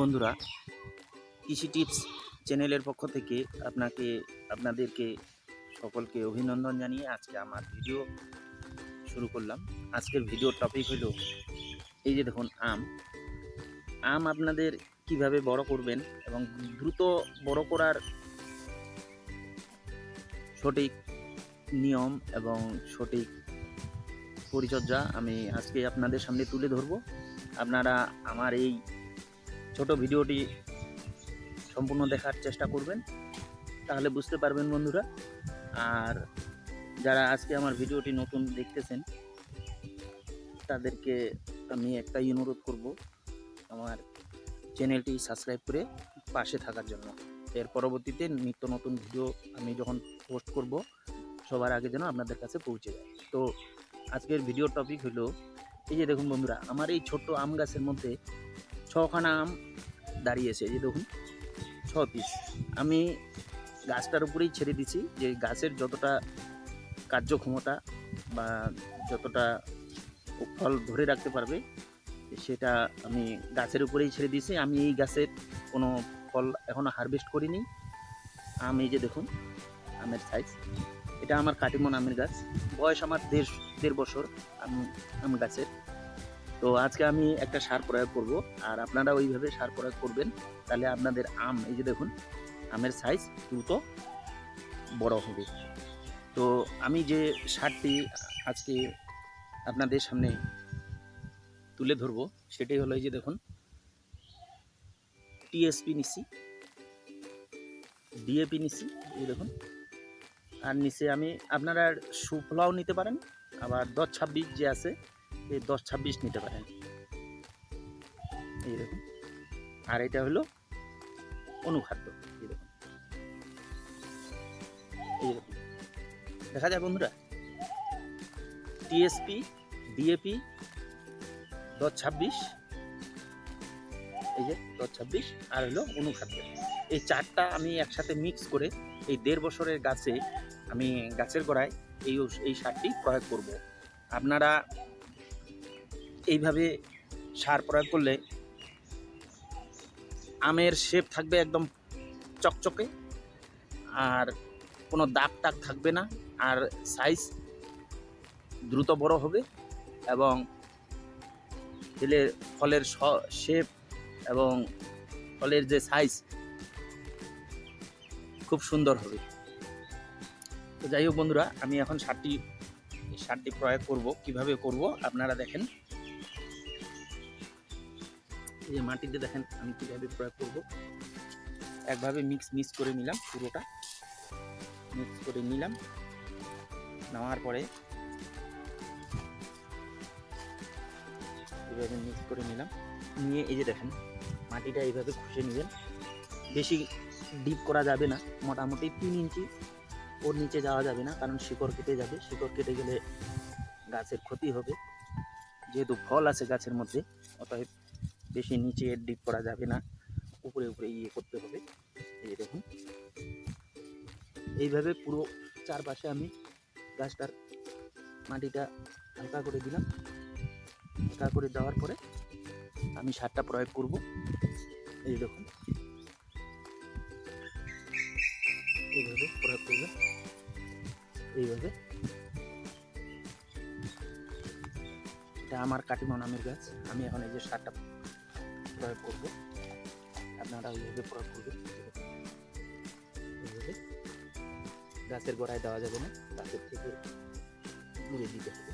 বন্ধুরা, কৃষি টিপস চ্যানেলের পক্ষ থেকে আপনাকে, আপনাদেরকে সকলকে অভিনন্দন জানিয়ে আজকে আমার ভিডিও শুরু করলাম। আজকের ভিডিওর টপিক হলো, এই যে দেখুন, আম। আম আপনাদের কীভাবে বড় করবেন এবং দ্রুত বড় করার সঠিক নিয়ম এবং সঠিক পরিচর্যা আমি আজকে আপনাদের সামনে তুলে ধরব। আপনারা আমার এই ছোট ভিডিওটি সম্পূর্ণ দেখার চেষ্টা করবেন, তাহলে বুঝতে পারবেন বন্ধুরা। আর যারা আজকে আমার ভিডিওটি নতুন দেখতেছেন, তাদেরকে আমি একটাই অনুরোধ করব আমার চ্যানেলটি সাবস্ক্রাইব করে পাশে থাকার জন্য। এর পরবর্তীতে নিত্য নতুন ভিডিও আমি যখন পোস্ট করব, সবার আগে যেন আপনাদের কাছে পৌঁছে যায়। তো আজকের ভিডিওর টপিক হলো, এই যে দেখুন বন্ধুরা, আমার এই ছোট্ট আম গাছের মধ্যে ছখানা আম দাঁড়িয়েছে যে দেখুন, ছ পিস আমি গাছটার উপরেই ছেড়ে দিছি যে গাছের যতটা কার্যক্ষমতা বা যতটা ফল ধরে রাখতে পারবে, সেটা আমি গাছের উপরেই ছেড়ে দিয়েছি আমি এই গাছের কোনো ফল এখনও হারভেস্ট করিনি। আম যে দেখুন, আমের সাইজ এটা আমার কাটিমন আমের গাছ। বয়স আমার দেড় দেড় বছর আম আম গাছের। তো আজকে আমি একটা সার প্রয়োগ করব। আর আপনারা ওইভাবে সার প্রয়োগ করবেন, তাহলে আপনাদের আম, এই যে দেখুন, আমের সাইজ দ্রুত বড় হবে। তো আমি যে সারটি আজকে আপনাদের সামনে তুলে ধরবো, সেটাই হলো এই যে দেখুন টিএসপি নিছি ডিএপি নিছি এই দেখুন। আর নিচে আমি, আপনারা সুফলাও নিতে পারেন, আবার দশ ছাব্বিশ যে আছে এই দশ ছাব্বিশ নিতে পারেন। এই দেখুন। আর এটা হলো অনুখাদ্য। এই দেখুন। এই দেখুন। দেখা যায় বন্ধুরা, টিএসপি, ডিএপি, দশ ছাব্বিশ, এই যে দশ ছাব্বিশ, আর হলো অনুখাদ্য। এই চারটা আমি একসাথে মিক্স করে এই দেড় বছরের গাছে আমি গাছের গোড়ায় এই এই সারটি প্রয়োগ করব। আপনারা এইভাবে সার প্রয়োগ করলে আমের শেপ থাকবে একদম চকচকে আর কোনো দাগ টাগ থাকবে না আর সাইজ দ্রুত বড় হবে এবং ফলের ফলের শেপ এবং ফলের যে সাইজ খুব সুন্দর হবে। তো যাই হোক বন্ধুরা, আমি এখন সারটি সারটি প্রয়োগ করব, কীভাবে করব আপনারা দেখেন। এই যে মাটিতে দেখেন, আমি কীভাবে প্রয়োগ করব। একভাবে মিক্স মিক্স করে নিলাম পুরোটা। মিক্স করে নিলাম। নেওয়ার পরে এভাবে মিক্স করে নিলাম। নিয়ে এই যে দেখেন, মাটিটা এইভাবে খুশে নেবেন। বেশি ডিপ করা যাবে না। মোটামুটি তিন ইঞ্চি ওর নিচে যাওয়া যাবে না, কারণ শিকড় কেটে যাবে। শিকড় কেটে গেলে গাছের ক্ষতি হবে। যেহেতু ফল আছে গাছের মধ্যে, অতএব বেশি নিচে ডিপ করা যাবে না। উপরে উপরে ইয়ে করতে হবে। এই দেখুন। এইভাবে পুরো চারপাশে আমি গাছটার মাটিটা হালকা করে দিলাম। হালকা করে দেওয়ার পরে আমি সারটা প্রয়োগ করব। এই দেখুন। এইভাবে প্রয়োগ করবেন এইভাবে। এটা আমার কাটিমন নামের গাছ। আমি এখন এই যে সারটা প্রয়োগ করব। আপনারা ওইভাবে প্রয়োগ করবেন। গাছের গোড়ায় দেওয়া যাবে না। গাছের থেকে দূরে দিতে হবে।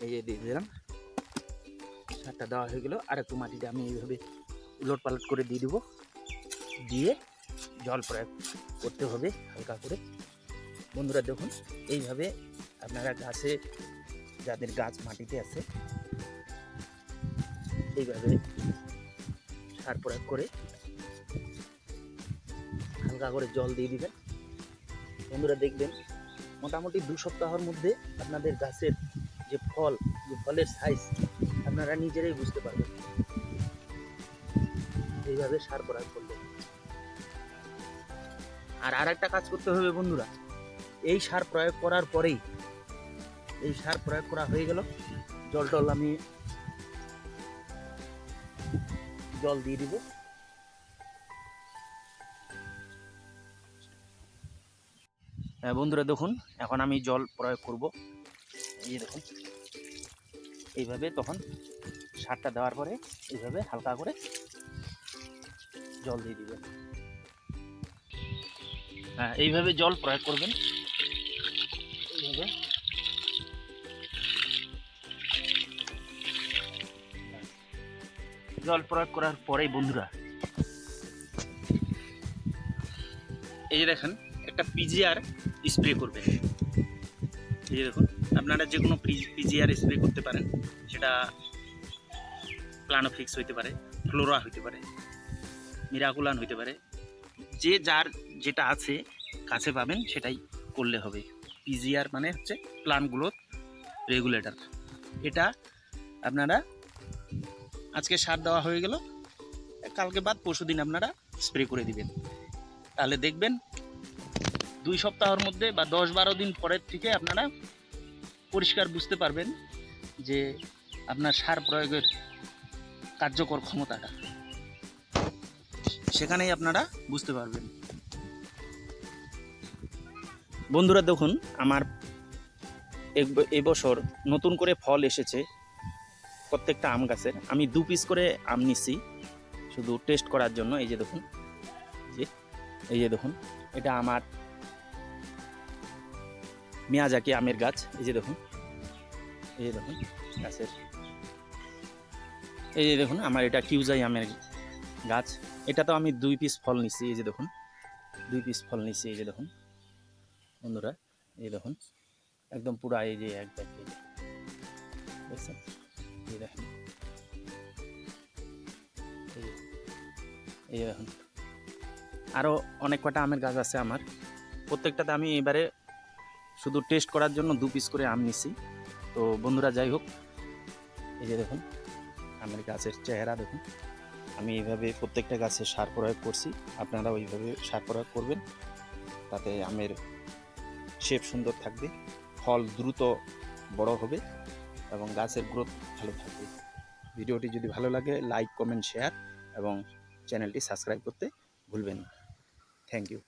এই যে দিয়ে দিলাম। সারটা দেওয়া হয়ে গেল। আর একটু মাটিটা আমি এইভাবে উলট পালট করে দিয়ে দিব। দিয়ে জল প্রয়োগ করতে হবে হালকা করে। বন্ধুরা দেখুন, এইভাবে আপনারা গাছে, যাদের গাছ মাটিতে আছে, এইভাবে সার প্রয়োগ করে হালকা করে জল দিয়ে দিবেন। বন্ধুরা দেখবেন, মোটামুটি দু সপ্তাহের মধ্যে আপনাদের গাছের যে ফল, যে ফলের সাইজ আপনারা নিজেরাই বুঝতে পারবেন। এইভাবে সার প্রয়োগ করলে আর আর একটা কাজ করতে হবে বন্ধুরা। এই সার প্রয়োগ করার পরেই, এই সার প্রয়োগ করা হয়ে গেল। জল টল আমি জল দিয়ে দিব। হ্যাঁ বন্ধুরা দেখুন, এখন আমি জল প্রয়োগ করব। এই দেখুন, এইভাবে তখন সারটা দেওয়ার পরে এইভাবে হালকা করে জল দিয়ে দিবেন। হ্যাঁ এইভাবে জল প্রয়োগ করবেন। এইভাবে। জল প্রয়োগ করার পরেই বন্ধুরা, এই যে দেখেন, একটা পিজিআর স্প্রে করবেন। এই যে দেখুন, আপনারা যে কোনো পিজিআর স্প্রে করতে পারেন, সেটা প্লানোফিক্স হইতে পারে, ফ্লোরা হইতে পারে, মিরাকুলান হইতে পারে, যে যার যেটা আছে কাছে পাবেন সেটাই করলে হবে। পিজিআর মানে হচ্ছে প্লান্ট গ্রোথ রেগুলেটর এটা আপনারা আজকে সার দেওয়া হয়ে গেল, কালকে বাদ পরশু দিন আপনারা স্প্রে করে দিবেন। তাহলে দেখবেন দুই সপ্তাহের মধ্যে বা দশ বারো দিন পরের থেকে আপনারা পরিষ্কার বুঝতে পারবেন যে আপনার সার প্রয়োগের কার্যকর ক্ষমতাটা। সেখানেই আপনারা বুঝতে পারবেন। বন্ধুরা দেখুন, আমার এবছর নতুন করে ফল এসেছে প্রত্যেকটা আম গাছের। আমি দু পিস করে আম নিচ্ছি শুধু টেস্ট করার জন্য। এই যে দেখুন যে, এই যে দেখুন, এটা আমার মিয়াজাকি আমের গাছ। এই যে দেখুন, এই যে দেখুন, গাছের। এই যে দেখুন, আমার এটা কিউজাই আমের গাছ। এটা তো আমি দুই পিস ফল নিচ্ছি এই যে দেখুন, দুই পিস ফল নিচ্ছি এই যে দেখুন। বন্ধুরা, এই দেখুন, একদম পুরা এই যে এক ব্যাগ এই দেখছেন? এই দেখেন। এই দেখুন। আরও অনেক কটা আমের গাছ আছে আমার। প্রত্যেকটাতে আমি এবারে শুধু টেস্ট করার জন্য দু পিস করে আম নিচ্ছি তো বন্ধুরা, যাই হোক, এই যে দেখুন, আমের গাছের চেহারা দেখুন। আমি এইভাবে প্রত্যেকটা গাছে সার প্রয়োগ করছি। আপনারা ওইভাবে সার প্রয়োগ করবেন, তাতে আমের শেপ সুন্দর থাকবে, ফল দ্রুত বড় হবে এবং গাছের গ্রোথ ভালো থাকবে। ভিডিওটি যদি ভালো লাগে লাইক কমেন্ট শেয়ার এবং চ্যানেলটি সাবস্ক্রাইব করতে ভুলবেন না। Thank you